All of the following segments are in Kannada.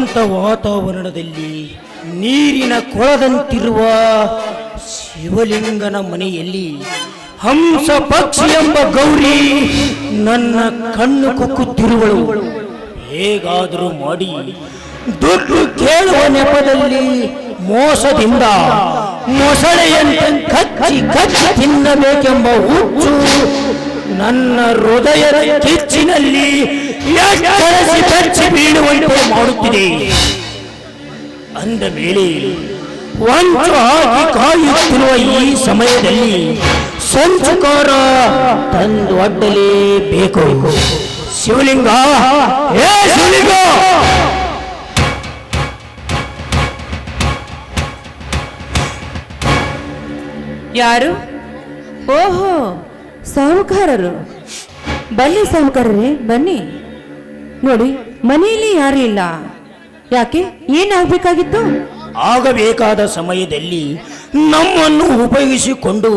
ಶಾಂತ ವಾತಾವರಣದಲ್ಲಿ ನೀರಿನ ಕೊಳದಂತಿರುವ ಶಿವಲಿಂಗನ ಮನೆಯಲ್ಲಿ ಹಂಸ ಪಕ್ಷಿ ಎಂಬ ಗೌರಿ ನನ್ನ ಕಣ್ಣು ಕುಕ್ಕುತ್ತಿರುವಳು. ಹೇಗಾದರೂ ಮಾಡಿ ದುಡ್ಡು ಕೇಳುವ ನೆಪದಲ್ಲಿ ಮೋಸದಿಂದ ಮೊಸಳೆಯಂತೆ ಕಚ್ಚಿ ಕಚ್ಚಿ ತಿನ್ನಬೇಕೆಂಬ ಹುಚ್ಚು ನನ್ನ ಹೃದಯದ ಕಿಚ್ಚಿನಲ್ಲಿ ಬೆಚ್ಚಿ ಬೀಳುವಂತೆ ಮಾಡುತ್ತಿದೆ? ಅಂದ ಮೇಲೆ ಹಾಕಿ ಕಾಯುತ್ತಿರುವ ಈ ಸಮಯದಲ್ಲಿ ಸಂಚುಕಾರ ತಂದು ಅಡ್ಡಲೇಬೇಕು. ಶಿವಲಿಂಗ ಏ ಶಿವಲಿಂಗ! ಯಾರು? ಓಹೋ ಸಾಹುಕಾರರು. ಬನ್ನಿ ಸಾಹುಕಾರರೇ ಬನ್ನಿ. ನೋಡಿ ಮನೆಯಲ್ಲಿ ಯಾರು ಇಲ್ಲ. ಯಾಕೆ? ಏನಾಗಬೇಕಾಗಿತ್ತು ಆಗಬೇಕಾದ ಸಮಯದಲ್ಲಿ ನಮ್ಮನ್ನು ಉಪಯೋಗಿಸಿಕೊಂಡು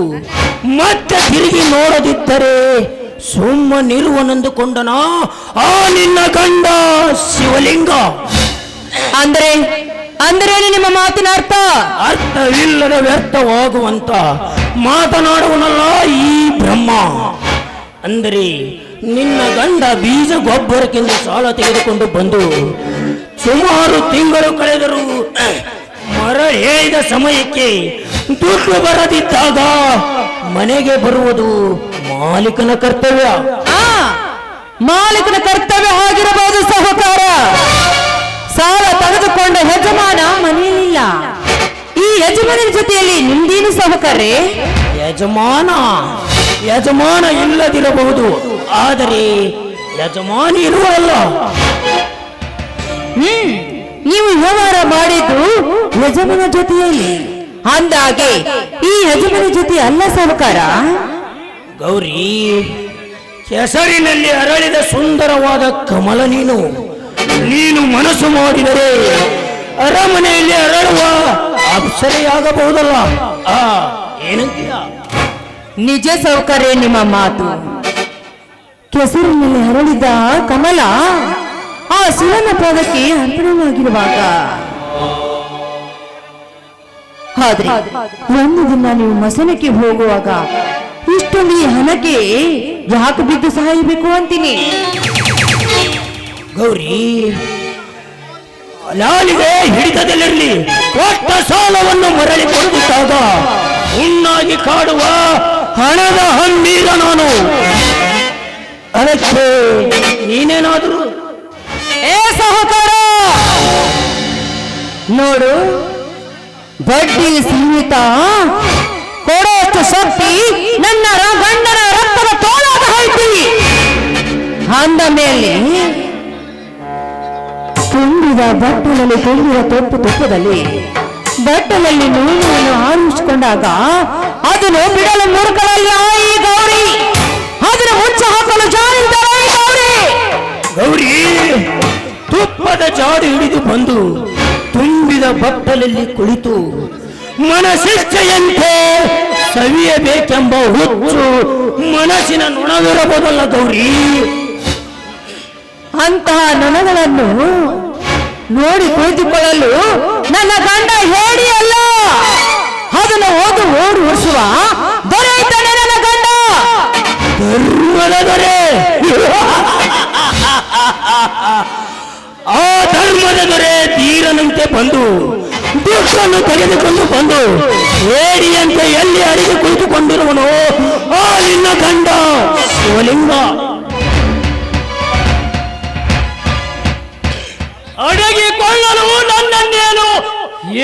ಮತ್ತೆ ತಿರುಗಿ ನೋಡದಿದ್ದರೆ ಸುಮ್ಮನಿರುವನೆಂದುಕೊಂಡನ? ಆ ನಿನ್ನ ಗಂಡ ಶಿವಲಿಂಗ. ಅಂದರೆ ಅಂದರೆ ನಿಮ್ಮ ಮಾತಿನ ಅರ್ಥ? ಅರ್ಥವಿಲ್ಲದ ವ್ಯರ್ಥವಾಗುವಂತ ಮಾತನಾಡುವನಲ್ಲ ಈ ಬ್ರಹ್ಮ. ಅಂದರೆ ನಿನ್ನ ಗಂಡ ಬೀಜ ಗೊಬ್ಬರಕ್ಕೆಂದು ಸಾಲ ತೆಗೆದುಕೊಂಡು ಬಂದು ಸುಮಾರು ತಿಂಗಳು ಕಳೆದರು ಮರ ಹೇಳಿದ ಸಮಯಕ್ಕೆ ದುಡ್ಡು ಬರದಿದ್ದಾಗ ಮನೆಗೆ ಬರುವುದು ಮಾಲೀಕನ ಕರ್ತವ್ಯ. ಆ ಮಾಲೀಕನ ಕರ್ತವ್ಯ ಆಗಿರಬಹುದು ಸಹಕಾರ ಸಾಲ ತೆಗೆದುಕೊಂಡ ಯಜಮಾನ ಮನೆಯಲ್ಲಿಲ್ಲ. ಈ ಯಜಮಾನನ ಜೊತೆಯಲ್ಲಿ ನಿಮ್ದೇನು ಸಹಕಾರೇ ಯಜಮಾನ. ಯಜಮಾನ ಇಲ್ಲದಿರಬಹುದು. ಆದರೆ ಯಜಮಾನಿ ಇರುವಲ್ಲ ಹ್ಮ್ ನೀವು ವ್ಯವಹಾರ ಮಾಡಿದ್ದು ಯಜಮಾನ ಜೊತೆಯಲ್ಲಿ. ಅಂದಾಗೆ ಈ ಯಜಮಾನ ಜೊತೆ ಅಲ್ಲ ಸಹಕಾರ? ಗೌರಿ ಕೆಸರಿನಲ್ಲಿ ಅರಳಿದ ಸುಂದರವಾದ ಕಮಲ ನೀನು. ನೀನು ಮನಸ್ಸು ಮಾಡಿದರೆ ಅರಮನೆಯಲ್ಲಿ ಅರಳುವ ಅಪ್ಸರೆಯಾಗಬಹುದಲ್ಲ. ಆ ಏನಂತೀಯ? ನಿಜ ಸೌಕರ್ಯ ನಿಮ್ಮ ಮಾತು. ಕೆಸರಿನಲ್ಲಿ ಹರಳಿದ ಕಮಲ ಆ ಸುಲನ ಪಾದಕ್ಕೆ ಅರ್ಪಣವಾಗಿರುವಾಗ ಆದ್ರೆ ಒಂದು ದಿನ ನೀವು ಮಸನಕ್ಕೆ ಹೋಗುವಾಗ ಇಷ್ಟೊಂದು ಈ ಹಣಕ್ಕೆ ಯಾಕೆ ಬಿದ್ದು ಸಹಾಯಬೇಕು ಅಂತೀನಿ? ಗೌರಿ, ಲಾಲಿಗೆ ಹಿಡಿತದಲ್ಲಿರಲಿ, ಕೊಟ್ಟ ಸಾಲವನ್ನು ಮರಳಿ ಕೊಡುತ್ತಾಗ ಹುಣ್ಣಾಗಿ ಕಾಡುವ ಹಣದ ಹಣ್ಣೀರ ನಾನು. ಅದಕ್ಕೆ ನೀನೇನಾದರೂ? ಏ ಸಹಕಾರ! ನೋಡು, ಬಡ್ಡಿ ಸೀಮಿತ, ಕೊಡೋಷ್ಟು ಶಕ್ತಿ ನನ್ನ ಗಂಡನ ರಕ್ತದ ತೋಳಾದ ಹೋಯ್ತಿ ಅಂದ ಮೇಲೆ ತುಂಬಿದ ಬಟ್ಟಲಲ್ಲಿ ತುಂಬಿದ ತೊಪ್ಪು ತುಪ್ಪದಲ್ಲಿ ಬಟ್ಟಲಲ್ಲಿ ನೋವನ್ನು ಆರಿಸಿಕೊಂಡಾಗ ಅದನ್ನು ಬಿಡಲು ಮೂರ್ಖಳಲ್ಲ ಆಯಿ ಗೌರಿ. ಅದನ್ನು ಮುಚ್ಚ ಹಾಕಲು ಜಾರಿದ್ದಾರೆ ಗೌರಿ. ಗೌರಿ ತುಪ್ಪದ ಜಾಡು ಹಿಡಿದು ಬಂದು ತುಂಬಿದ ಬಟ್ಟಲಲ್ಲಿ ಕುಳಿತು ಮನಸ್ಸಿಚ್ಛೆಯಂತೆ ಸವಿಯಬೇಕೆಂಬ ಹುಚ್ಚು ಮನಸ್ಸಿನ ನೊಣವಿರಬಹುದಲ್ಲ ಗೌರಿ? ಅಂತಹ ನೊಣಗಳನ್ನು ನೋಡಿ ಕುಳಿತುಕೊಳ್ಳಲು ನನ್ನ ಗಂಡ ಹೇಳಿ ಅಲ್ಲ. ಅದನ್ನು ಓದು, ಓಡಿ ಉರಿಸುವ ದೊರೆಯುತ್ತಾನೆ ನನ್ನ ಗಂಡ. ಧರ್ಮದ ದೊರೆ. ಆ ಧರ್ಮದ ದೊರೆ ತೀರನಂತೆ ಬಂದು ದುಃಖವನ್ನು ತೆಗೆದುಕೊಂಡು ಬಂದು, ಏಡಿಯಂತೆ ಎಲ್ಲಿ ಅಡಿಗೆ ಕುಳಿತುಕೊಂಡಿರುವನು, ಆ ನಿನ್ನ ಗಂಡ ಶಿವಲಿಂಗ.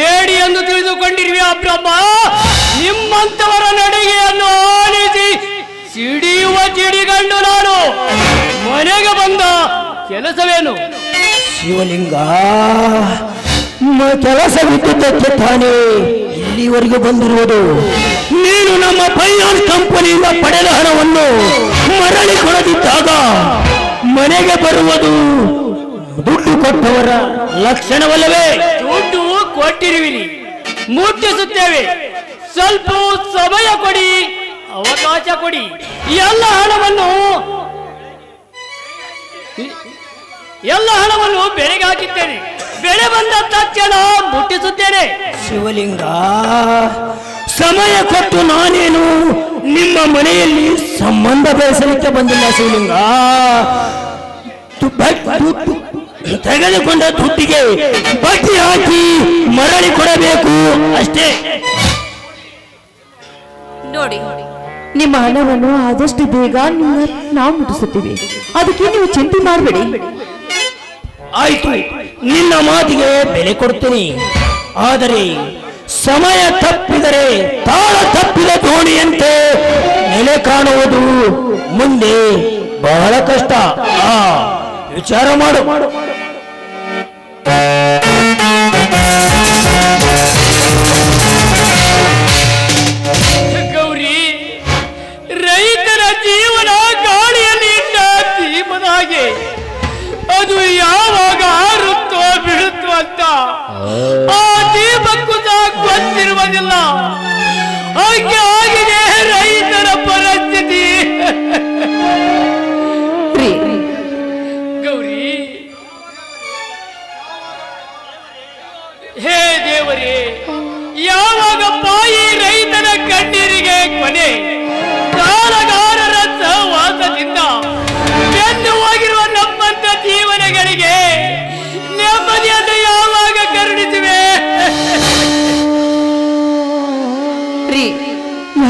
ಏಡಿ ಎಂದು ತಿಳಿದುಕೊಂಡಿರುವೆ ಬ್ರಹ್ಮ. ನಿಮ್ಮಂತವರ ನಡಿಗೆಯನ್ನು ಆಲಿಸಿ ಸಿಡಿಯುವ ಚಿಡಿಗಂಡು ನಾನು ಮನೆಗೆ ಬಂದ ಕೆಲಸವೇನು? ಶಿವಲಿಂಗ ಬಿಟ್ಟಿದ್ದಕ್ಕೆ ತಾನೇ ಇಲ್ಲಿವರೆಗೂ ಬಂದಿರುವುದು. ನೀನು ನಮ್ಮ ಫೈನಾನ್ಸ್ ಕಂಪನಿಯಿಂದ ಪಡೆದ ಹಣವನ್ನು ಮರಳಿ ಕೊಡದಿದ್ದಾಗ ಮನೆಗೆ ಬರುವುದು ದುಡ್ಡು ಕೊಟ್ಟವರ ಲಕ್ಷಣವಲ್ಲವೇ? ಕೊಟ್ಟಿರುವಿರಿ. ಮುಟ್ಟಿಸುತ್ತೇವೆ ಸ್ವಲ್ಪ ಸಮಯ ಕೊಡಿ, ಅವಕಾಶ ಕೊಡಿ. ಎಲ್ಲ ಹಣವನ್ನು ಎಲ್ಲ ಹಣವನ್ನು ಬೆಳೆಗೆ ಹಾಕಿದ್ದೇನೆ. ಬೆಳೆ ಬಂದ ತಕ್ಷಣ ಮುಟ್ಟಿಸುತ್ತೇನೆ. ಶಿವಲಿಂಗ, ಸಮಯ ಕೊಟ್ಟು ನಾನೇನು ನಿಮ್ಮ ಮನೆಯಲ್ಲಿ ಸಂಬಂಧ ಬೆಳೆಸಲಿಕ್ಕೆ ಬಂದಿಲ್ಲ ಶಿವಲಿಂಗ? ತೆಗೆದುಕೊಂಡ ದುಡ್ಡಿಗೆ ಬಟ್ಟಿ ಹಾಕಿ ಮರಳಿ ಕೊಡಬೇಕು ಅಷ್ಟೇ. ನೋಡಿ. ನಿಮ್ಮ ಹಣವನ್ನು ಆದಷ್ಟು ಬೇಗ ನಿಮ್ಮ ನಾವು ಮುಟ್ಟಿಸುತ್ತೀವಿ. ಅದಕ್ಕೆ ನೀವು ಚಿಂತೆ ಮಾಡಬೇಡಿ. ಆಯ್ತು ನಿನ್ನ ಮಾತಿಗೆ ಬೆಲೆ ಕೊಡ್ತೀನಿ. ಆದರೆ ಸಮಯ ತಪ್ಪಿದರೆ ತಾಳ ತಪ್ಪಿದ ದೋಣಿಯಂತೆ ನೆಲೆ ಕಾಣುವುದು ಮುಂದೆ ಬಹಳ ಕಷ್ಟ. ಆ ವಿಚಾರ ಮಾಡು.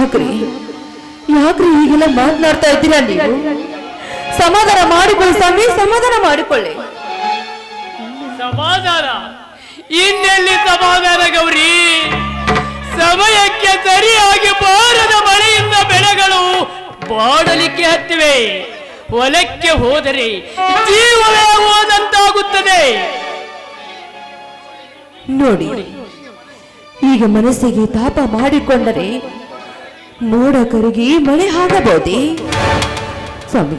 ಯಾಕ್ರಿ? ಯಾಕ್ರಿ ಹೀಗೆಲ್ಲ ಮಾತನಾಡ್ತಾ ಇದ್ದೀರಾ ನೀವು? ಸಮಾಧಾನ ಮಾಡಿಕೊಳ್ಳಿ ಸ್ವಾಮಿ ಸಮಾಧಾನ ಮಾಡಿಕೊಳ್ಳಿ. ಸಮಾಧಾನ. ಇನ್ನೆಲ್ಲಿ ಸಮಾಧಾನ ಗೌರಿ? ಸಮಯಕ್ಕೆ ಸರಿಯಾಗಿ ಬಾರದ ಮಳೆಯಿಂದ ಬೆಳೆಗಳು ಬಾಡಲಿಕ್ಕೆ ಹತ್ತಿವೆ. ಹೊಲಕ್ಕೆ ಹೋದರೆ ಜೀವವೇ ಹೋದಂತಾಗುತ್ತದೆ. ನೋಡಿ ಈಗ ಮನಸ್ಸಿಗೆ ತಾಪ ಮಾಡಿಕೊಂಡರೆ ಮೋಡ ಕರಗಿ ಮಳೆ ಆಗಬಹುದೇ ಸ್ವಾಮಿ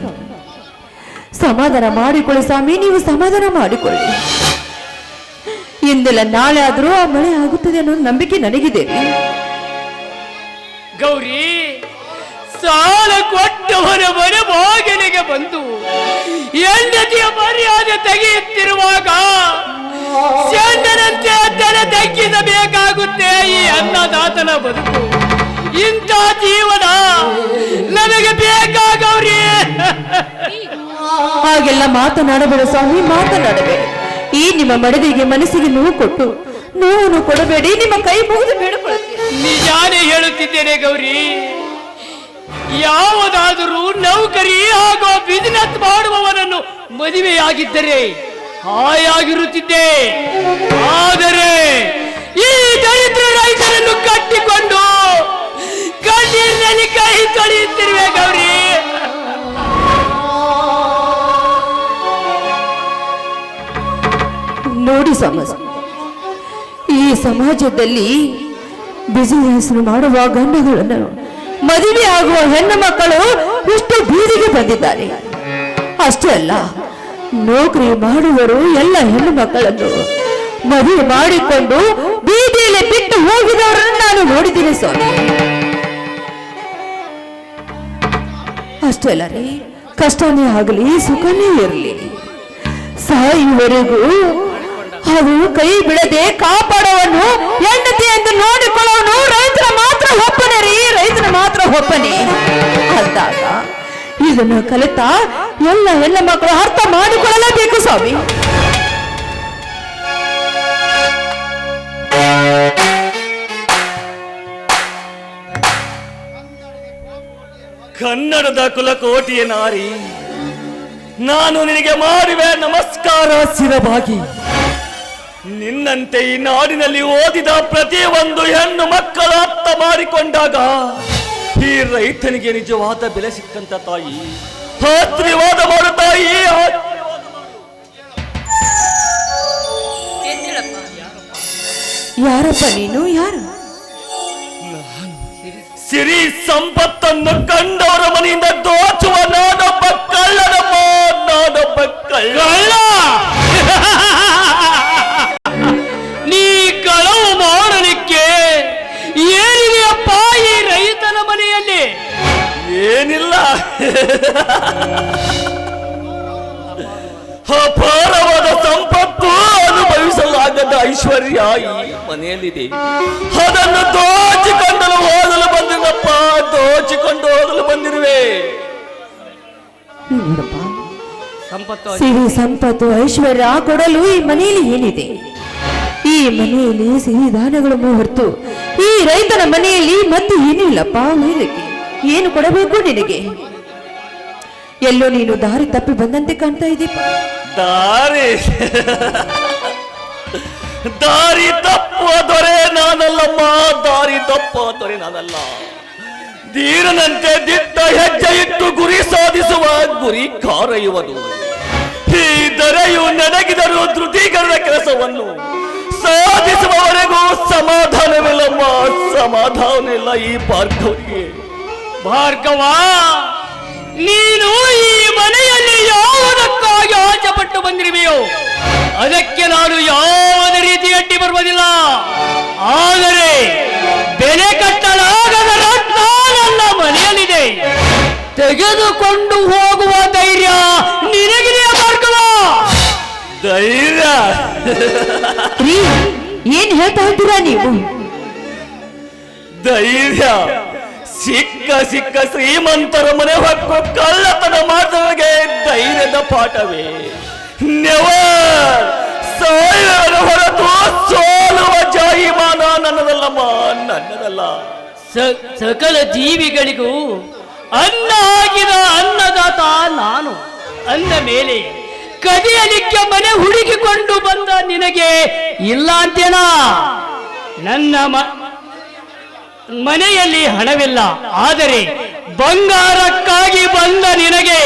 ಸಮಾಧಾನ ಮಾಡಿಕೊಳ್ಳಿ ಸ್ವಾಮಿ ನೀವು ಸಮಾಧಾನ ಮಾಡಿಕೊಳ್ಳಿ. ಇಂದೆಲ್ಲ ನಾಳೆ ಆದರೂ ಆ ಮಳೆ ಆಗುತ್ತದೆ ಅನ್ನೋ ನಂಬಿಕೆ ನನಗಿದೆ. ಗೌರಿ ಸಾಲ ಕೊಟ್ಟವನ ಮನೆ ಬಾಗಿಲಿಗೆ ಬಂದು ಹೆಂಡತಿಯ ಮರ್ಯಾದೆ ತೆಗೆಯುತ್ತಿರುವಾಗ ಚಂದನಂತೆ ತಲೆ ತಗ್ಗಿಸಬೇಕಾಗುತ್ತೆ ಈ ಅನ್ನದಾತನ ಬದುಕು. ಇಂಥ ಜೀವನ ನನಗೆ ಬೇಕಾಗವ್ರಿ. ಹಾಗೆಲ್ಲ ಮಾತನಾಡಬೇಡ ಸ್ವಾಮಿ ಮಾತನಾಡಬೇಡ. ಈ ನಿಮ್ಮ ಮಡದಿಗೆ ಮನಸ್ಸಿಗೆ ನೋವು ಕೊಟ್ಟು ನೋವನ್ನು ಕೊಡಬೇಡಿ ನಿಮ್ಮ ಕೈ ಮುಗಿದು ನೀ ನಿಜಾನೇ ಹೇಳುತ್ತಿದ್ದೇನೆ ಗೌರಿ. ಯಾವುದಾದರೂ ನೌಕರಿ ಹಾಗೂ ಬಿಸಿನೆಸ್ ಮಾಡುವವನನ್ನು ಮದುವೆಯಾಗಿದ್ದರೆ ಹಾಯಾಗಿರುತ್ತಿದ್ದೆ. ಆದರೆ ಈ ದರಿದ್ರ ರೈತರನ್ನು ಕಟ್ಟಿಕೊಂಡು ಕಣ್ಣೀರಿನಲ್ಲಿ ಕೈ ತೊಳೆಯುತ್ತಿರುವೆ ಗೌರಿ. ನೋಡಿ ಸಮಾಜ, ಈ ಸಮಾಜದಲ್ಲಿ ಬಿಸಿನೆಸ್ ಮಾಡುವ ಗಂಡುಗಳನ್ನು ಮದುವೆ ಆಗುವ ಹೆಣ್ಣು ಮಕ್ಕಳು ಇಷ್ಟು ಬೀದಿಗೆ ಬಂದಿದ್ದಾರೆ. ಅಷ್ಟೇ ಅಲ್ಲ, ನೌಕರಿ ಮಾಡುವರು ಎಲ್ಲ ಹೆಣ್ಣು ಮಕ್ಕಳನ್ನು ಮದುವೆ ಮಾಡಿಕೊಂಡು ಬೀದಿಯಲ್ಲಿ ಬಿಟ್ಟು ಹೋಗಿದವರನ್ನು ನಾನು ನೋಡಿದ್ದೀನಿ ಸ್ವಾಮಿ. ಅಷ್ಟೇ ಅಲ್ಲ ರೀ. ಕಷ್ಟನೇ ಆಗಲಿ, ಸುಖನೇ ಇರಲಿ. ಸಾಯುವರೆಗೂ ಅವು ಕೈ ಬಿಡದೆ ಕಾಪಾಡುವನು, ಹೆಂಡತಿ ಎಂದು ನೋಡಿಕೊಳ್ಳೋನು ರೈತರ ಮಾತ್ರ ಒಪ್ಪನೆ ರೀ ರೈತರ ಮಾತ್ರ ಒಪ್ಪನೆ. ಅಂದಾಗ ಇದನ್ನು ಕಲಿತಾ ಎಲ್ಲ ಎಲ್ಲ ಮಕ್ಕಳು ಅರ್ಥ ಮಾಡಿಕೊಳ್ಳಲೇಬೇಕು ಸ್ವಾಮಿ. ಕನ್ನಡದ ಕುಲಕೋಟಿಯ ನಾರಿ. ನಾನು ನಿನಗೆ ಮಾಡುವೆ ನಮಸ್ಕಾರ ಸಿರಬಾಗಿ ನಿನ್ನಂತೆ ಈ ನಾಡಿನಲ್ಲಿ ಓದಿದ ಪ್ರತಿಯೊಂದು ಒಂದು ಹೆಣ್ಣು ಮಕ್ಕಳು ಅರ್ಥ ಮಾಡಿಕೊಂಡಾಗ ಈ ರೈತನಿಗೆ ನಿಜವಾದ ಬೆಲೆ ಸಿಕ್ಕಂತ ತಾಯಿ. ಆಶೀರ್ವಾದ ಮಾಡು ತಾಯಿ. ಯಾರಪ್ಪ ನೀನು? ಯಾರು? ಸಿರಿ ಸಂಪತ್ತನ್ನು ಕಂಡವರ ಮನೆಯಿಂದ ದೋಚುವ ನಾನೊಬ್ಬ ಕಳ್ಳನಮ್ಮ ನಾನೊಬ್ಬ ಕಳ್ಳ. ನೀ ಕಳವು ಮಾಡಲಿಕ್ಕೆ ಏನಿದೆಯಪ್ಪ ಈ ರೈತನ ಮನೆಯಲ್ಲಿ? ಏನಿಲ್ಲ. ಅಪಾರವಾದ ಸಂಪತ್ತು ಅನುಭವಿಸಲಾಗದ ಐಶ್ವರ್ಯ ಈ ಮನೆಯಲ್ಲಿದೆ. ಅದನ್ನು ದೋಚಿಕೊಂಡಲು ನೋಡಪ್ಪ. ಸಂಪತ್ತು ಐಶ್ವರ್ಯ ಕೊಡಲು ಈ ಮನೆಯಲ್ಲಿ ಏನಿದೆ? ಈ ಮನೆಯಲ್ಲಿ ಸಿರಿಧಾನಗಳು ಹೊರತು ಈ ರೈತನ ಮನೆಯಲ್ಲಿ ಮತ್ತೆ ಏನೂ ಇಲ್ಲಪ್ಪ ಉಳಿದಕ್ಕೆ ಏನು ಕೊಡಬೇಕು ನಿನಗೆ? ಎಲ್ಲೋ ನೀನು ದಾರಿ ತಪ್ಪಿ ಬಂದಂತೆ ಕಾಣ್ತಾ ಇದೀಪ ದಾರಿ. ದಾರಿ ತಪ್ಪುವ ದೊರೆ ನಾನಲ್ಲಮ್ಮ. ದಾರಿ ತಪ್ಪುವ ದೊರೆ ನಾನಲ್ಲ. ಧೀರನಂತೆ ದಿಟ್ಟ ಹೆಜ್ಜೆ ಇಟ್ಟು ಗುರಿ ಸಾಧಿಸುವ ಗುರಿ ಕಾರಯುವುದು. ಈ ದರೆಯು ನಡಗಿದರೂ ಧೃತೀಕರಣ ಕೆಲಸವನ್ನು ಸಾಧಿಸುವವರೆಗೂ ಸಮಾಧಾನವಿಲ್ಲಮ್ಮ, ಸಮಾಧಾನವಿಲ್ಲ ಈ ಭಾರ್ಗವಿಗೆ ಭಾರ್ಗವ ನೀನು ಈ ಮನೆಯಲ್ಲಿ ಯಾವುದಕ್ಕಾಗಿ ಆಚೆ ಪಟ್ಟು ಬಂದಿರುವೆಯೋ, ಅದಕ್ಕೆ ನಾನು ಯಾವುದೇ ರೀತಿ ಅಡ್ಡಿ ಬರುವುದಿಲ್ಲ. ಆದರೆ ಬೆಲೆ ಕಟ್ಟಲಾಗದ ಮನೆಯಲ್ಲಿದೆ ತೆಗೆದುಕೊಂಡು ಹೋಗುವ ಧೈರ್ಯ ನಿನಗಿದೆಯ ಭಾರ್ಗವ? ಧೈರ್ಯ. ರೀ ಏನ್ ಹೇಳ್ತಾ ಇದ್ದೀರಾ ನೀವು? ಧೈರ್ಯ. ಸಿಕ್ಕ ಸಿಕ್ಕ ಶ್ರೀಮಂತರ ಮನೆ ಹೊಕ್ಕು ಕಳ್ಳತನ ಮಾಡಿದವರಿಗೆ ಧೈರ್ಯದ ಪಾಠವೇ. ನೆವರ್ ಸಾಯುವವರ ಹೊರತು ಸೋಲುವ ಜಾಯಿಮಾನ ನನ್ನದಲ್ಲಮ್ಮ ನನ್ನದಲ್ಲ. ಸಕಲ ಜೀವಿಗಳಿಗೂ ಅನ್ನ ಆಗಿದ ಅನ್ನದಾತ ನಾನು. ಅಂದ ಮೇಲೆ ಕದಿಯಲಿಕ್ಕೆ ಮನೆ ಹುಡುಕಿಕೊಂಡು ಬಂದ ನಿನಗೆ ಇಲ್ಲ ಅಂತೇನ? ನನ್ನ ಮನೆಯಲ್ಲಿ ಹಣವಿಲ್ಲ. ಆದರೆ ಬಂಗಾರಕ್ಕಾಗಿ ಬಂದ ನಿನಗೆ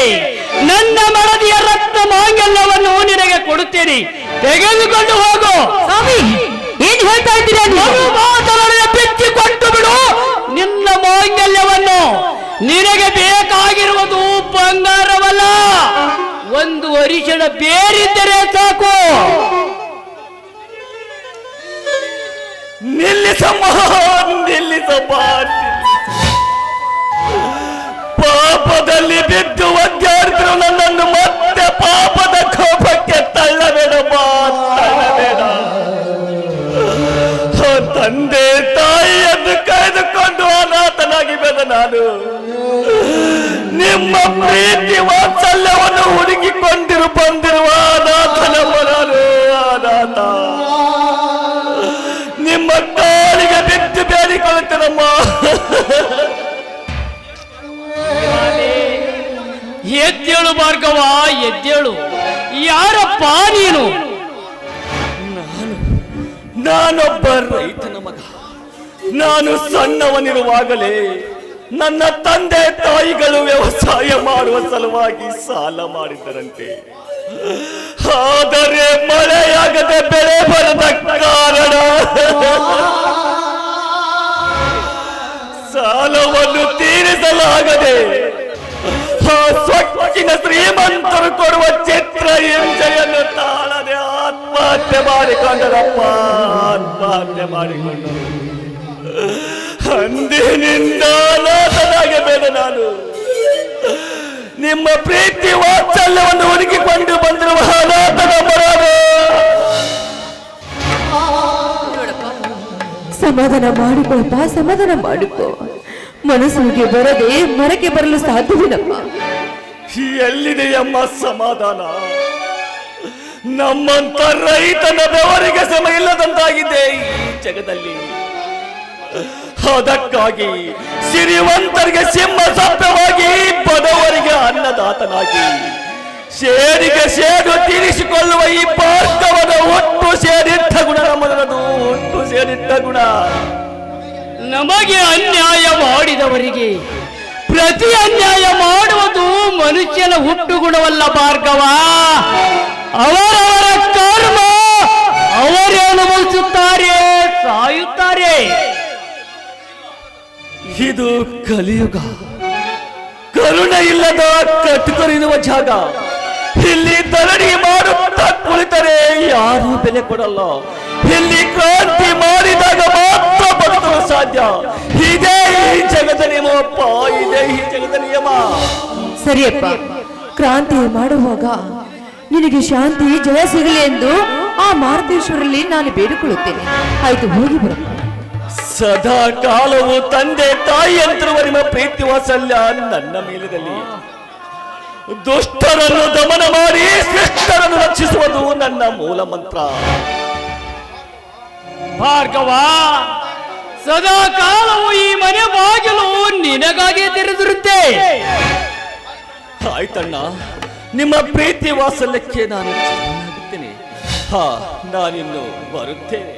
ನನ್ನ ಮರದಿಯ ರಕ್ತ ಮಾಂಗಲ್ಯವನ್ನು ನಿನಗೆ ಕೊಡುತ್ತೇನೆ. ತೆಗೆದುಕೊಂಡು ಹೋಗು. ಸ್ವಾಮಿ ಏನ್ ಹೇಳ್ತಾ ಇದ್ದೀರಾ ಬಿಚ್ಚಿ ಕೊಟ್ಟು ಬಿಡು. ನಿನ್ನ ಮಾಂಗಲ್ಯವನ್ನು ನಿನಗೆ ಬೇಕಾಗಿರುವುದು ಬಂಗಾರವಲ್ಲ. ಒಂದು ಅರಿಶಿಣ ಬೇರಿದ್ದರೆ ಸಾಕು. ನಿಲ್ಲಿಸಮ್ಮ ನಿಲ್ಲಿಸಮ್ಮ ಪಾಪದಲ್ಲಿ ಬಿದ್ದು ಒದ್ದಾಡ್ತಿರೋ ನನ್ನನ್ನು ಮತ್ತೆ ಪಾಪದ ನಾನು. ನಿಮ್ಮ ಪ್ರೀತಿ ವಾತ್ಸಲ್ಯವನ್ನು ಹುಡುಕಿಕೊಂಡಿರು ಬಂದಿರುವ ಅನಾಥನಮ್ಮ ನಾನು ಅನಾಥ. ನಿಮ್ಮ ಕಾಲಿಗೆ ಬಿದ್ದು ಬೇಡಿಕೊಳ್ಳುತ್ತೇನಮ್ಮ ಎದ್ದೇಳು ಭಾರ್ಗವ ಎದ್ದೇಳು. ಯಾರಪ್ಪ ನೀನು ನಾನೊಬ್ಬ ರೈತನ ಮಗ. ನಾನು ಸಣ್ಣವನಿರುವಾಗಲೇ ನನ್ನ ತಂದೆ ತಾಯಿಗಳು ವ್ಯವಸಾಯ ಮಾಡುವ ಸಲುವಾಗಿ ಸಾಲ ಮಾಡಿದ್ದರಂತೆ. ಆದರೆ ಮಳೆಯಾಗದೆ ಬೆಳೆ ಬರದ ಕಾರಣ ಸಾಲವನ್ನು ತೀರಿಸಲಾಗದೆ ಸೊಕ್ಕಿನ ಶ್ರೀಮಂತರು ಕೊಡುವ ಚಿತ್ರ ಹಿಂಸೆಯನ್ನು ತಾಳದೆ ಆತ್ಮಹತ್ಯೆ ಮಾಡಿಕೊಂಡರಪ್ಪ, ಆತ್ಮಹತ್ಯೆ ಮಾಡಿಕೊಂಡರು. ಅಂದಿನಿಂದ ಅನಾಥನಾಗೆ ಬೇಡ ನಾನು. ನಿಮ್ಮ ಪ್ರೀತಿ ವಾತ್ಸಲ್ಯವನ್ನು ಹುಡುಕಿಕೊಂಡು ಬಂದಿರುವ ಅನಾಥನ ಮರನು ಸಮಾಧಾನ ಮಾಡಿಕೊಳಪ್ಪ ಸಮಾಧಾನ ಮಾಡಿಕೊ. ಮನಸ್ಸಿಗೆ ಬರದೆ ಮರಕ್ಕೆ ಬರಲು ಸಾಧ್ಯವಿಲ್ಲಪ್ಪ. ಎಲ್ಲಿದೆಯಮ್ಮ ಸಮಾಧಾನ? ನಮ್ಮಂತ ರೈತನ ಬೆವರಿಗೆ ಸಮ ಇಲ್ಲದಂತಾಗಿದೆ ಈ ಜಗದಲ್ಲಿ. ಅದಕ್ಕಾಗಿ ಸಿರಿವಂತರಿಗೆ ಸಿಂಹ ಸತ್ಯವಾಗಿ ಬಡವರಿಗೆ ಅನ್ನದಾತನಾಗಿ. ಸೇರಿಗೆ ಸೇಡು ತೀರಿಸಿಕೊಳ್ಳುವ ಈ ಪಾರ್ಥವದ ಒಟ್ಟು ಸೇರಿದ್ದ ಗುಣ ನಮ್ಮದರದು ಒಟ್ಟು ಸೇರಿಟ್ಟ ಗುಣ. ನಮಗೆ ಅನ್ಯಾಯ ಮಾಡಿದವರಿಗೆ, ಪ್ರತಿ ಅನ್ಯಾಯ ಮಾಡುವುದು ಮನುಷ್ಯನ ಹುಟ್ಟು ಗುಣವಲ್ಲ ಭಾರ್ಗವ. ಅವರವರ ಕರ್ಮ ಅವರೇ ಅನುಭವಿಸುತ್ತಾರೆ ಸಾಯುತ್ತಾರೆ. ಇದು ಕಲಿಯುಗ. ಕರುಣೆ ಇಲ್ಲದ ಕಟ್ಟುಕರಿಯುವ ಜಾಗ. ಇಲ್ಲಿ ಧರಣಿ ಮಾಡುತ್ತಾ ಕುಳಿತರೆ ಯಾರು ಬೆಲೆ ಕೊಡಲ್ಲ. ಇಲ್ಲಿ ಕ್ರಾಂತಿ ಮಾಡಿದಾಗ ಮಾತ್ರ ಬದುಕಲು ಸಾಧ್ಯ. ಇದೇ ಈ ಜಗದ ನಿಯಮಪ್ಪ ಇದೇ ಈ ಜಗದ ನಿಯಮ ಸರಿಯಪ್ಪ, ಕ್ರಾಂತಿ ಮಾಡುವಾಗ ನಿನಗೆ ಶಾಂತಿ, ಜಯ ಸಿಗಲಿ ಎಂದು ಆ ಮಾರುತೇಶ್ವರಲ್ಲಿ ನಾನು ಬೇಡಿಕೊಳ್ಳುತ್ತೇನೆ. ಆಯ್ತು, ಹೋಗಿ ಬರು ಸದಾ ಕಾಲವು ತಂದೆ ತಾಯಿ ಅಂತರುವ ನಿಮ್ಮ ಪ್ರೀತಿ ವಾತ್ಸಲ್ಯ ನನ್ನ ಮೇಲಿರಲಿ ದುಷ್ಟರನ್ನು ದಮನ ಮಾಡಿ ಶ್ರೇಷ್ಠರನ್ನು ರಕ್ಷಿಸುವುದು ನನ್ನ ಮೂಲ ಮಂತ್ರ. ಭಾರ್ಗವ ಸದಾ ಕಾಲವು ಈ ಮನೆ ಬಾಗಿಲು ನಿನಗಾಗಿ ತೆರೆದಿರುತ್ತೆ. ಆಯ್ತಣ್ಣ ನಿಮ್ಮ ಪ್ರೀತಿ ವಾತ್ಸಲ್ಯಕ್ಕೆ ನಾನು ಹಾ ನಾನಿನ್ನು ಬರುತ್ತೇನೆ.